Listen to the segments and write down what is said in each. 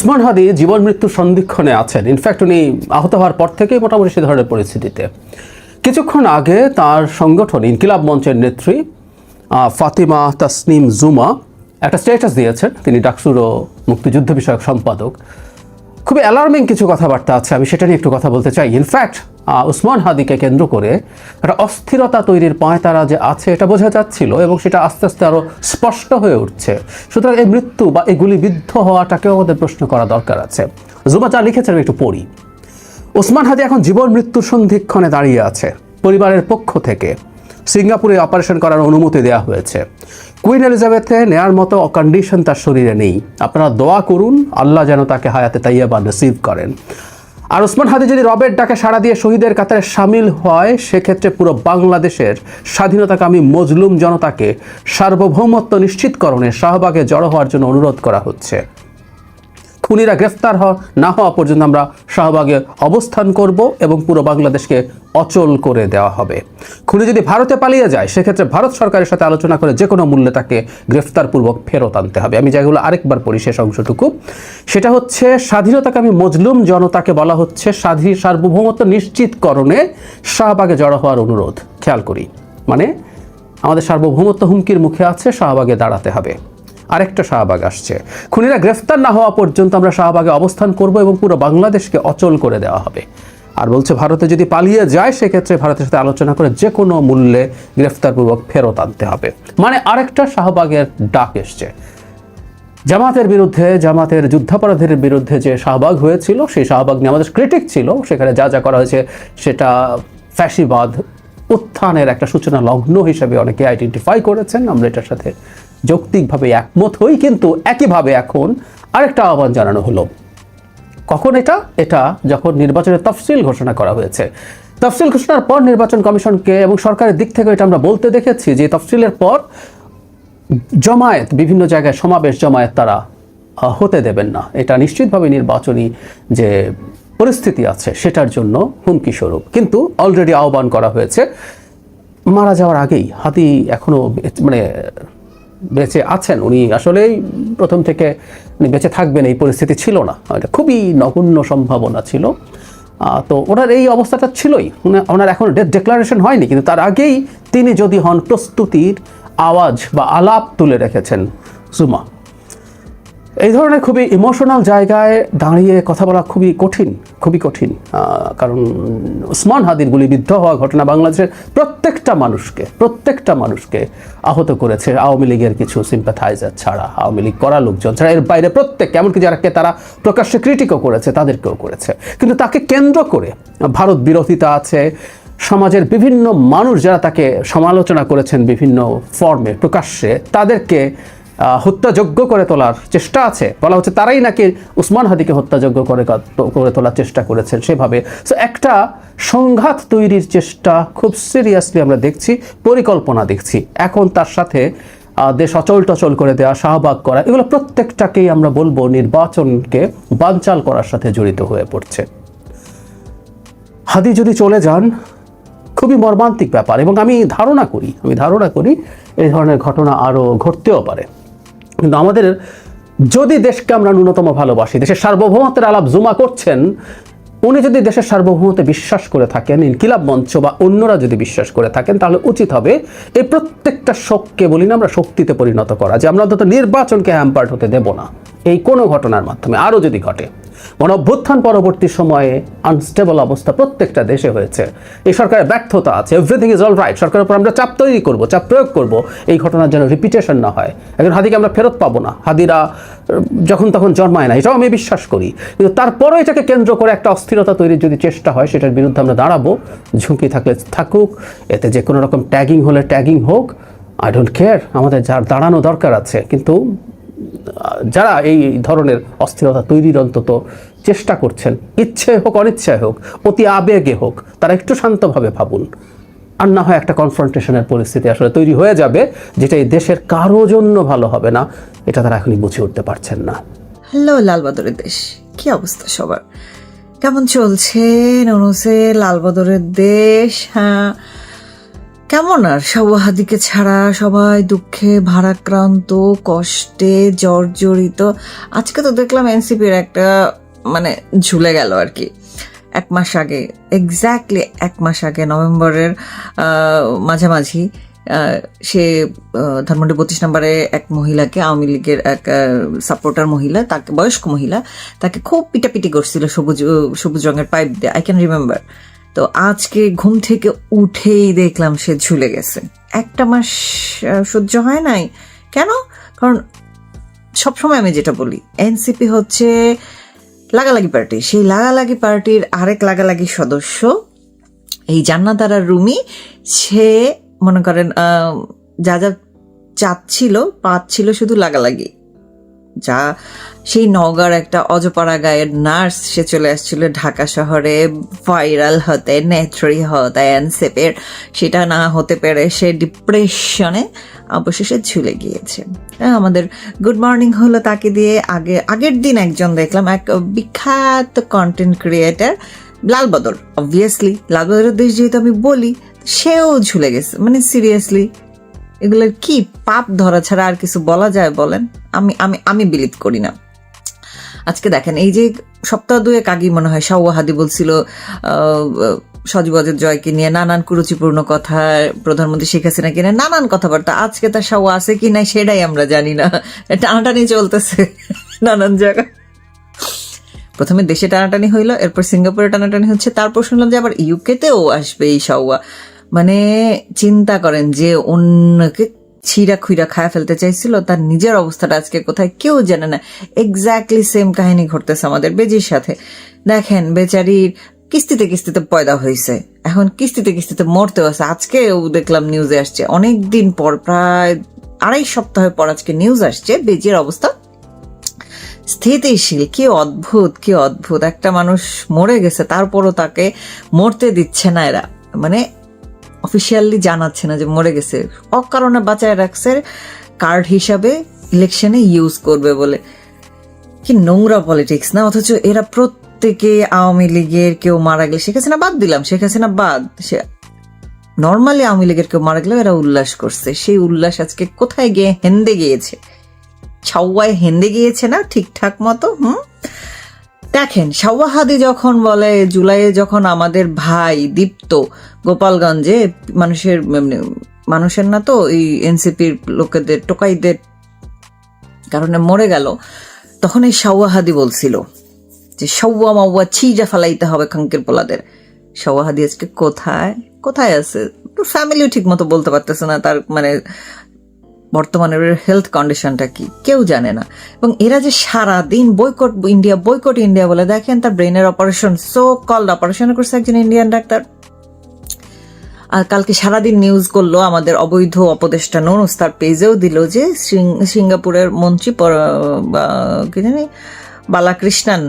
উসমান হাদি জীবন মৃত্যুর সন্ধিক্ষণে আছেন। ইনফ্যাক্ট উনি আহত হওয়ার পর থেকেই মোটামুটি সে ধরনের পরিস্থিতিতে। কিছুক্ষণ আগে তার সংগঠন ইনকিলাব মঞ্চের নেত্রী ফাতিমা তাসনিম জুমা, একটা স্ট্যাটাস দিয়েছেন। তিনি ডাকসুর ও মুক্তিযুদ্ধ বিষয়ক সম্পাদক। খুবই অ্যালার্মিং কিছু কথাবার্তা আছে। আমি সেটা নিয়ে একটু কথা বলতে চাই। ইনফ্যাক্ট উসমান হাদিকে কেন্দ্র করে একটা অস্থিরতা তৈরির পায়তারা যে আছে, এটা বোঝা যাচ্ছিল এবং সেটা আস্তে আস্তে আরও স্পষ্ট হয়ে উঠছে। সুতরাং এই মৃত্যু বা এই গুলিবিদ্ধ হওয়াটাকেও আমাদের প্রশ্ন করা দরকার আছে। জুমা যা লিখেছেন একটু পড়ি। ওসমান হাদি এখন জীবন মৃত্যুর সন্ধিক্ষণে দাঁড়িয়ে আছে, পরিবারের পক্ষ থেকে। সিঙ্গাপুরে অপারেশন করার অনুমতি দেওয়া হয়েছে। কুইন এলিজাবেথে নেয়ার মতো কন্ডিশন তার শরীরে নেই। আপনারা দোয়া করুন, আল্লাহ যেন তাকে হায়াতে তাইয়াবা রিসিভ করেন। আর ওসমান হাদি যদি রবের ডাকে সাড়া দিয়ে শহীদের কাতারে সামিল হয়, সেক্ষেত্রে পুরো বাংলাদেশের স্বাধীনতাকামী মজলুম জনতাকে সার্বভৌমত্ব নিশ্চিতকরণে শাহবাগে জড়ো হওয়ার জন্য অনুরোধ করা হচ্ছে। খুনিরা গ্রেফতার হওয়া না হওয়া পর্যন্ত আমরা শাহবাগে অবস্থান করব এবং পুরো বাংলাদেশকে অচল করে দেওয়া হবে। খুনি যদি ভারতে পালিয়ে যায়, সেক্ষেত্রে ভারত সরকারের সাথে আলোচনা করে যে কোনো মূল্যে তাকে গ্রেফতারপূর্বক ফেরত আনতে হবে। আমি যেগুলো আরেকবার পড়ি শেষ অংশটুকু। সেটা হচ্ছে, স্বাধীনতাকামী মজলুম জনতাকে বলা হচ্ছে স্বাধীন সার্বভৌমত্ব নিশ্চিতকরণে শাহবাগে জড়ো হওয়ার অনুরোধ। খেয়াল করি। মানে আমাদের সার্বভৌমত্ব হুমকির মুখে আছে, শাহবাগে দাঁড়াতে হবে। আরেকটা শাহবাগ আসছে। খুনিরা গ্রেফতার না হওয়া পর্যন্ত আমরা শাহবাগে অবস্থান করব এবং পুরো বাংলাদেশকে অচল করে দেওয়া হবে। আর বলছে, ভারতে যদি পালিয়ে যায়, সেক্ষেত্রে ভারতের সাথে আলোচনা করে যে কোনো মূল্যে গ্রেফতারপূর্বক ফেরত আনতে হবে। মানে আরেকটা শাহবাগের ডাক এসছে। জামাতের বিরুদ্ধে, জামাতের যুদ্ধাপরাধের বিরুদ্ধে যে শাহবাগ হয়েছিল, সেই শাহবাগ নিয়ে আমাদের ক্রিটিক ছিল। সেখানে যা যা করা হয়েছে, সেটা ফ্যাসিবাদ উত্থানের একটা সূচনা লগ্ন হিসেবে অনেকে আইডেন্টিফাই করেছেন। আমরা এটার সাথে যৌক্তিকভাবে একমত হই, কিন্তু একইভাবে এখন আরেকটা আহ্বান জানানো হলো। কখন এটা? এটা যখন নির্বাচনের তফসিল ঘোষণা করা হয়েছে। তফসিল ঘোষণার পর নির্বাচন কমিশনকে এবং সরকারের দিক থেকে এটা আমরা বলতে দেখেছি যে তফসিলের পর জমায়েত, বিভিন্ন জায়গায় সমাবেশ জমায়েত তারা হতে দেবেন না। এটা নিশ্চিতভাবে নির্বাচনী যে পরিস্থিতি আছে, সেটার জন্য হুমকি স্বরূপ। কিন্তু অলরেডি আহ্বান করা হয়েছে। মারা যাওয়ার আগেই, হাতি এখনও বে- মানে বেঁচে আছেন। উনি আসলেই প্রথম থেকে বেঁচে থাকবেন, এই পরিস্থিতি ছিল না। এটা খুবই নগণ্য সম্ভাবনা ছিল। তো ওনার এই অবস্থাটা ছিলই। ওনার এখন ডেথ ডেক্লারেশন হয়নি, কিন্তু তার আগেই তিনি যদি হন প্রস্তুতির আওয়াজ বা আলাপ তুলে রেখেছেন জুমা এই ধরনের খুবই ইমোশনাল জায়গায় দাঁড়িয়ে কথা বলা খুবই কঠিন খুবই কঠিন। কারণ উসমান হাদির গুলিবিদ্ধ হওয়া ঘটনা বাংলাদেশের প্রত্যেকটা মানুষকে প্রত্যেকটা মানুষকে আহত করেছে। আওয়ামী লীগের কিছু সিম্প্যাথাইজার ছাড়া, আওয়ামী লীগ করা লোকজন ছাড়া, এর বাইরে প্রত্যেক এমনকি যারাকে তারা প্রকাশ্যে ক্রিটিকও করেছে, তাদেরকেও করেছে। কিন্তু তাকে কেন্দ্র করে ভারত বিরোধিতা আছে। সমাজের বিভিন্ন মানুষ যারা তাকে সমালোচনা করেছেন বিভিন্ন ফর্মে প্রকাশ্যে, তাদেরকে হত্যাযোগ্য করে তোলার চেষ্টা আছে। বলা হচ্ছে তারাই নাকি উসমান হাদিকে হত্যাযোগ্য করে করে তোলার চেষ্টা করেছেন সেভাবে। সো একটা সংঘাত তৈরির চেষ্টা খুব সিরিয়াসলি আমরা দেখছি, পরিকল্পনা দেখছি। এখন তার সাথে দেশ অচল টচল করে দেওয়া শাহবাগ করা, এগুলো প্রত্যেকটাকেই আমরা বলব নির্বাচনকে বানচাল করার সাথে জড়িত হয়ে পড়ছে। হাদি যদি চলে যান, খুবই মর্মান্তিক ব্যাপার এবং আমি ধারণা করি, আমি ধারণা করি এই ধরনের ঘটনা আরও ঘটতেও পারে। কিন্তু আমাদের, যদি দেশকে আমরা ন্যূনতম ভালোবাসি, দেশের সার্বভৌমত্বের আলাপ জুমা করছেন, উনি যদি দেশের সার্বভৌমত্বে বিশ্বাস করে থাকেন, ইনকিলাব মঞ্চ বা অন্যরা যদি বিশ্বাস করে থাকেন, তাহলে উচিত হবে এই প্রত্যেকটা শোককে বলি না আমরা শক্তিতে পরিণত করা, যে আমরা অন্তত নির্বাচনকে হ্যাম্পার্ট হতে দেব না। এই কোনো ঘটনার মাধ্যমে, আরও যদি ঘটে। গণ অভ্যুত্থান পরবর্তী সময়ে আনস্টেবল অবস্থা প্রত্যেকটা দেশে হয়েছে। এই সরকারের ব্যর্থতা আছে এভরিথিং ইজ অল রাইট সরকারের উপর আমরা চাপ তৈরি করব, চাপ প্রয়োগ করব, এই ঘটনার যেন রিপিটেশন না হয়। এখন হাদিকে আমরা ফেরত পাবো না। হাদিরা যখন তখন জন্মায় না, এটাও আমি বিশ্বাস করি। কিন্তু তারপরেও এটাকে কেন্দ্র করে একটা অস্থিরতা তৈরির যদি চেষ্টা হয়, সেটার বিরুদ্ধে আমরা দাঁড়াবো। ঝুঁকি থাকলে থাকুক, এতে যে কোনো রকম ট্যাগিং হলে ট্যাগিং হোক। আই ডোন্ট কেয়ার আমাদের যার দাঁড়ানো দরকার আছে। কিন্তু যারা এই ধরনের অস্থিরতা তৈরির অন্তত চেষ্টা করছেন, ইচ্ছে হোক, অনিচ্ছায় হোক, অতি আবেগে হোক, তারা একটু শান্তভাবে ভাবুন। আর না হয় একটা কনফ্রন্টেশনের পরিস্থিতি আসলে তৈরি হয়ে যাবে, যেটা এই দেশের কারও জন্য ভালো হবে না, এটা তারা এখনই বুঝে উঠতে পারছেন না। হ্যালো, লালবাদরের দেশ, কি অবস্থা সবার? কেমন চলছে? নুনুসে, লালবাদরের দেশ? হ্যাঁ কেমন আর সবাহাদিকে ছাড়া সবাই দুঃখে ভারাক্রান্ত, কষ্টে জর্জরিত। আজকে তো দেখলাম এনসিপির একটা মানে ঝুলে গেল আর কি। এক মাস আগে এক্স্যাক্টলি এক মাস আগে, নভেম্বরের মাঝামাঝি সে ধানমন্ডি বত্রিশ নম্বরে এক মহিলাকে, আওয়ামী লীগের এক সাপোর্টার মহিলা, তাকে বয়স্ক মহিলা, তাকে খুব পিটাপিটি করছিল সবুজ সবুজ রঙের পাইপ দিয়ে। আই ক্যান রিমেম্বার তো আজকে ঘুম থেকে উঠেই দেখলাম সে ঝুলে গেছে। একটা মাস সহ্য হয় নাই। কেন? কারণ সবসময় আমি যেটা বলি, এনসিপি হচ্ছে লাগালাগি পার্টি। সেই লাগালাগি পার্টির আরেক লাগালাগি সদস্য, এই জান্নাত আর রুমি, সে মনে করেন যা যা চাচ্ছিল, পাচ্ছিল শুধু লাগালাগি। যা সেই নওগাঁর একটা অজপাড়া গায়ের নার্স সে চলে আসছিল ঢাকা শহরে ভাইরাল হতে নেত্রী হতে এনসেপের। সেটা না হতে পেরে সে ডিপ্রেশনে অবশেষে ঝুলে গিয়েছে। হ্যাঁ, আমাদের গুড মর্নিং হলো তাকে দিয়ে। আগে আগের দিন একজন দেখলাম এক বিখ্যাত কন্টেন্ট ক্রিয়েটার লালবদর। অবভিয়াসলি লালবদরের দেশ যেহেতু আমি বলি সেও ঝুলে গেছে। মানে সিরিয়াসলি এগুলোর কি পাপ ধরা ছাড়া আর কিছু বলা যায় বলেন? আমি আমি আমি বিলিভ করি না। আজকে দেখেন, এই যে সপ্তাহ দুয়েক আগেই মনে হয় শাওয়াহাদি বলছিল সজীবদের জয়কে নিয়ে নানান কুরুচিপূর্ণ কথা প্রধানমন্ত্রী শেখ হাসিনাকে নিয়ে নানান কথাবার্তা। আজকে তার শাওয়া আছে কি নাই সেটাই আমরা জানি না। টানাটানি চলতেছে নানান জায়গায়। প্রথমে দেশে টানাটানি হইল, এরপর সিঙ্গাপুরে টানাটানি হচ্ছে, তারপর শুনলাম যে আবার ইউকেতেও আসবে এই সাউয়া মানে চিন্তা করেন যে অন্যকে ছিঁড়া খুঁড়া খায় ফেলতে চাইছিল, তার নিজের অবস্থাটা আজকে কোথায় কেউ জানে না। এক্স্যাক্টলি সেম কাহিনী ঘটতেছে আমাদের বেজির সাথে। দেখেন, বেচারির কিস্তিতে কিস্তিতে পয়দা হয়েছে এখন কিস্তিতে কিস্তিতে মরতেও আছে। আজকেও দেখলাম নিউজে আসছে। অনেক দিন পর, প্রায় আড়াই সপ্তাহ পর আজকে নিউজ আসছে বেজির অবস্থা। স্থিতিশীল, কি অদ্ভুত কি অদ্ভুত। একটা মানুষ মরে গেছে, তারপরও তাকে মরতে দিচ্ছে না এরা। মানে অফিসিয়ালি জানাচ্ছে না যে মরে গেছে। অকারণে বাঁচায় রাখছে কার্ড হিসাবে ইলেকশনে ইউজ করবে বলে। কি নোংরা পলিটিক্স না? অথচ এরা প্রত্যেকে আওয়ামী লীগের কেউ মারা গেলে শেখ হাসিনা বাদ দিলাম, শেখ হাসিনা বাদ। সে নর্মালি আওয়ামী লীগের কেউ মারা গেলেও এরা উল্লাস করছে। সেই উল্লাস আজকে কোথায় গিয়ে হেন্দে গিয়েছে? ছাওয়ায় হেন্দে গিয়েছে না ঠিকঠাক মতো? হুম? দেখেন, শাওয়াহাদি যখন বলে, জুলাইয়ে যখন আমাদের ভাই দীপ্ত গোপালগঞ্জে, মানুষের মানে মানুষের না তো এই এনসিপির লোকেদের, টোকাইদের কারণে মরে গেল, তখন এই শাওয়াহাদি বলছিল যে সাউয়া মাউয়া ছিজা ফালাইতে হবে খাঙ্কের পোলাদের। শাওয়াহাদি আজকে কোথায়? কোথায় আছে? ফ্যামিলিও ঠিক মতো বলতে পারতেছে না, তার মানে বর্তমানে হেলথ কন্ডিশনটা কি? কেউ জানে না। এবং এরা যে সারা দিন বয়কট ইন্ডিয়া বয়কট ইন্ডিয়া বলে, দেখেন তার ব্রেনের অপারেশন সো কল্ড অপারেশন করছে একজন ইন্ডিয়ান ডাক্তার। আর কালকে সারাদিন নিউজ করল আমাদের অবৈধ অপদেষ্টা নুনুস, তার পেজেও দিল যে সিঙ্গাপুরের মন্ত্রী কি জানি, বালাকৃষ্ণান,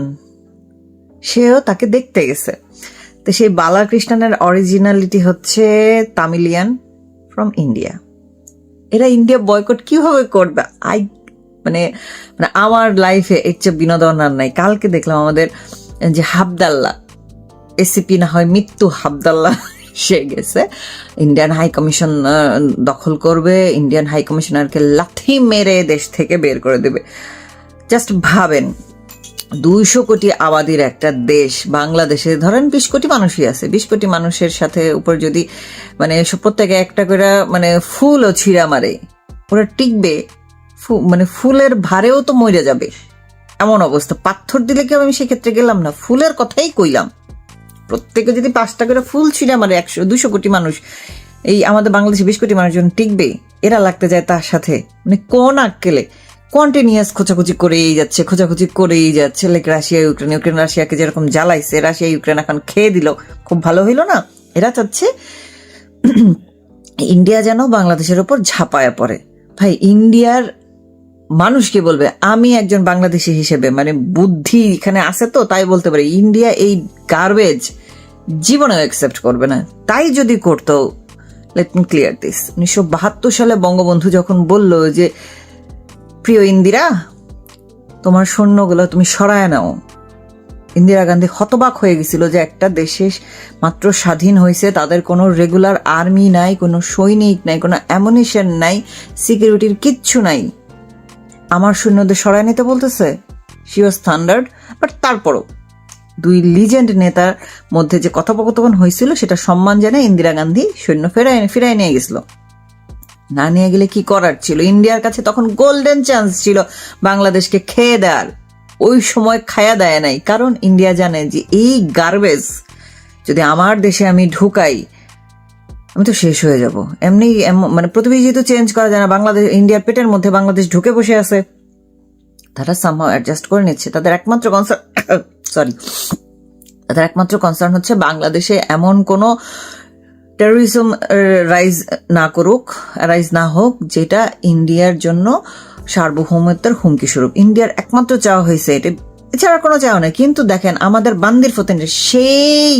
সেও তাকে দেখতে গেছে। তো সেই বালাকৃষ্ণানের অরিজিনালিটি হচ্ছে তামিলিয়ান ফ্রম ইন্ডিয়া এরা ইন্ডিয়া বয়কট কীভাবে করবে? আই মানে মানে আমার লাইফে এর চেয়ে বিনোদন আর নাই। কালকে দেখলাম আমাদের যে হাবদাল্লা এসিপি না হয় মৃত্যু হাবদাল্লা, সে গেছে। ইন্ডিয়ান হাই কমিশন দখল করবে। ইন্ডিয়ান হাই কমিশনারকে লাথি মেরে দেশ থেকে বের করে দেবে। জাস্ট ভাবেন। দুইশো কোটি আবাদির একটা দেশ, বাংলাদেশে ধরেন বিশ কোটি মানুষই আছে। বিশ কোটি মানুষের সাথে উপর যদি মানে প্রত্যেকে একটা করে মানে ফুলও ছিঁড়া মারে, ওরা টিকবে মানে ফুলের ভারেও তো মরে যাবে। এমন অবস্থা। পাথর দিলে কি আমি সেক্ষেত্রে গেলাম না? ফুলের কথাই কইলাম। প্রত্যেকে যদি পাঁচটা করে ফুল ছিঁড়ে আমার একশো দুশো কোটি মানুষ, এই আমাদের বাংলাদেশে বিশ কোটি মানুষজন টিকবে, এরা লাগতে যায় তার সাথে। মানে কোন আক্কেলে? কন্টিনিউয়াস খোঁচাখুচি করেই যাচ্ছে খোঁচাখুচি করেই যাচ্ছে। লাইক রাশিয়া ইউক্রেন ইউক্রেন রাশিয়াকে যেরকম জ্বালাইছে রাশিয়া ইউক্রেন এখন খেয়ে দিল। খুব ভালো হইল না? এরা চাচ্ছে ইন্ডিয়া যেন বাংলাদেশের ওপর ঝাঁপায়া পড়ে। ভাই ইন্ডিয়ার মানুষ কি বলবে? আমি একজন বাংলাদেশি হিসেবে মানে বুদ্ধি এখানে আছে তো, তাই বলতে পারি। ইন্ডিয়া এই গার্বেজ জীবনেও অ্যাকসেপ্ট করবে না। তাই যদি করতো লেট মি ক্লিয়ার দিস উনিশশো বাহাত্তর সালে বঙ্গবন্ধু যখন বলল যে প্রিয় ইন্দিরা, তোমার সৈন্যগুলো তুমি সরায় নাও। ইন্দিরা গান্ধী হতবাক হয়ে গেছিল যে একটা দেশে মাত্র স্বাধীন হয়েছে, তাদের কোনো রেগুলার আর্মি নাই, কোনো সৈনিক নাই, কোনো অ্যামুনিশন নাই সিকিউরিটির কিচ্ছু নাই। আমার সৈন্যদের সরায় নিতে বলতেছে? শি ওয়াজ বাট তারপরও। দুই লিজেন্ড নেতার মধ্যে যে কথোপকথন হয়েছিল, সেটা সম্মান জানায় ইন্দিরা গান্ধী সৈন্য ফেরাই ফিরাই নিয়ে গেছিল। না নিয়ে গেলে কি করার ছিল? ইন্ডিয়ার কাছে তখন গোল্ডেন চান্স ছিল বাংলাদেশকে খেয়ে দেওয়ার ওই সময় খায়া দেয় নাই। কারণ ইন্ডিয়া জানে যে এই গার্বেজ যদি আমার দেশে আমি ঢুকাই, আমি তো শেষ হয়ে যাব। এমনি এম- মানে প্রতিবেশী তো চেঞ্জ করা যায় না, বাংলাদেশ, ইন্ডিয়ার পেটের মধ্যে বাংলাদেশ ঢুকে বসে আছে। তারা সামহাও অ্যাডজাস্ট করে নিচ্ছে। তাদের একমাত্র কনসার্ন সরি তাদের একমাত্র কনসার্ন হচ্ছে বাংলাদেশে এমন কোনো টেরোরিজম রাইজ না করুক রাইজ না হোক, যেটা ইন্ডিয়ার জন্য সার্বভৌমত্বের হুমকি স্বরূপ। ইন্ডিয়ার একমাত্র চাওয়া হয়েছে এটা। এছাড়া কোনো চাওয়া নেই। কিন্তু দেখেন, আমাদের বান্দির ফতেন সেই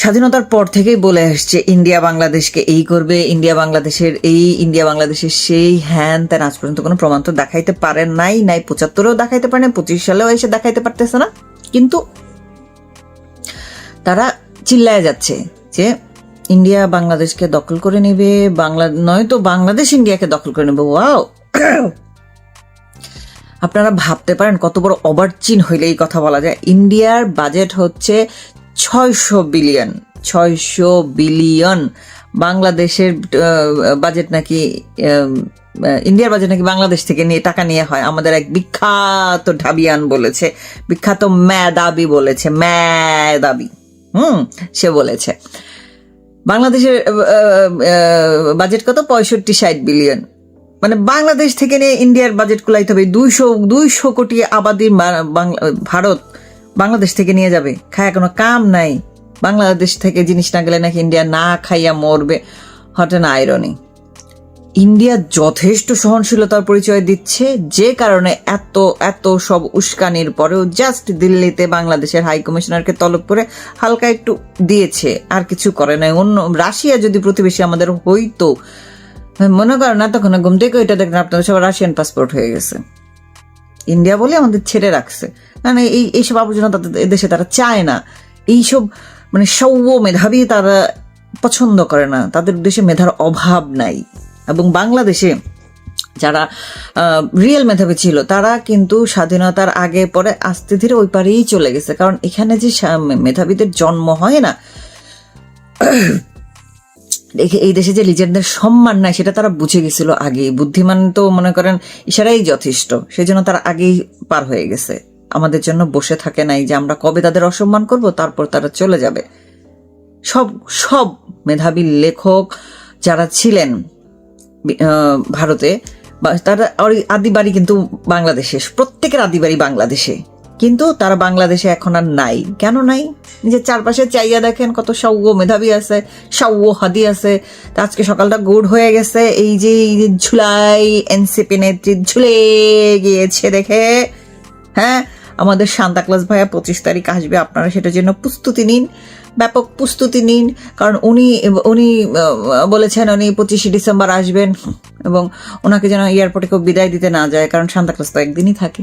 স্বাধীনতার পর থেকেই বলে আসছে ইন্ডিয়া বাংলাদেশকে এই করবে ইন্ডিয়া বাংলাদেশের এই ইন্ডিয়া বাংলাদেশের সেই হ্যান তেন আজ পর্যন্ত কোনো প্রমাণ তো দেখাইতে পারে নাই নাই পঁচাত্তরেও দেখাইতে পারে না পঁচিশ সালেও এসে দেখাইতে পারতেছে না। কিন্তু তারা চিল্লায় যাচ্ছে যে ইন্ডিয়া বাংলাদেশকে দখল করে নেবে, বাংলা নয়তো বাংলাদেশ ইন্ডিয়াকে দখল করে নেবে, ওয়াও। আপনারা ভাবতে পারেন কত বড় অবার্চিন হইলে এই কথা বলা যায়। ইন্ডিয়ার বাজেট হচ্ছে ছয়শো বিলিয়ন ছয়শো বিলিয়ন। বাংলাদেশের বাজেট নাকি ইন্ডিয়ার বাজেট নাকি বাংলাদেশ থেকে নিয়ে, টাকা নিয়ে হয়। আমাদের এক বিখ্যাত ঢাবিয়ান বলেছে, বিখ্যাত ম্যাদাবি বলেছে, ম্যাদাবি। হুম, সে বলেছে। বাংলাদেশের বাজেট কত? পঁয়ষট্টি ষাট বিলিয়ন মানে বাংলাদেশ থেকে নিয়ে ইন্ডিয়ার বাজেট কুলাইতে হবে। দুইশো দুইশো কোটি আবাদির ভারত বাংলাদেশ থেকে নিয়ে যাবে। খায় কোনো কাম নাই। বাংলাদেশ থেকে জিনিস না গেলে নাকি ইন্ডিয়া না খাইয়া মরবে। হটে না আইরনি ইন্ডিয়া যথেষ্ট সহনশীলতার পরিচয় দিচ্ছে, যে কারণে এত এত সব উস্কানির পরেও জাস্ট দিল্লিতে বাংলাদেশের হাই কমিশনারকে তলব করে হালকা একটু দিয়েছে, আর কিছু করে নাই। অন্য, রাশিয়া যদি প্রতিবেশী আমাদের হইতো, মনে করেন এতক্ষণ ঘুম থেকে ওইটা দেখেন আপনাদের সব রাশিয়ান পাসপোর্ট হয়ে গেছে। ইন্ডিয়া বলে আমাদের ছেড়ে রাখছে। মানে এই, এইসব আবর্জনা তাদের দেশে তারা চায় না। এইসব মানে সৌব মেধাবী তারা পছন্দ করে না। তাদের দেশে মেধার অভাব নাই। এবং বাংলাদেশে যারা রিয়েল মেধাবী ছিল, তারা কিন্তু স্বাধীনতার আগে পরে আস্তে ধীরে ওই পারেই চলে গেছে। কারণ এখানে যে মেধাবীদের জন্ম হয় না এই দেশে যে লিজেন্ডদের সম্মান নাই, সেটা তারা বুঝে গেছিল আগে। বুদ্ধিমান তো মনে করেন ইশারাই যথেষ্ট সেই জন্য তারা আগেই পার হয়ে গেছে। আমাদের জন্য বসে থাকে নাই যে আমরা কবে তাদের অসম্মান করব, তারপর তারা চলে যাবে। সব সব মেধাবী লেখক যারা ছিলেন ভারতে তারা আদি বাড়ি কিন্তু বাংলাদেশে প্রত্যেকের আদি বাড়ি বাংলাদেশে। কিন্তু তারা বাংলাদেশে এখন আর নাই। কেন নাই? নিজের চারপাশে চাইয়া দেখেন কত সৌয মেধাবী আছে সৌয হাদি আছে আজকে সকালটা গুড হয়ে গেছে। এই যে ঝুলাই, এনসিপি নেত্রী ঝুলে গিয়েছে দেখে হ্যাঁ? আমাদের সান্তাক্লাস ভাইয়া পঁচিশ তারিখ আসবে, আপনারা সেটার জন্য প্রস্তুতি নিন। ব্যাপক প্রস্তুতি নিন, কারণ উনি উনি বলেছেন উনি পঁচিশে ডিসেম্বর আসবেন এবং ওনাকে যেন এয়ারপোর্টে কেউ বিদায় দিতে না যায়, কারণ সান্তাক্লাস তো একদিনই থাকে।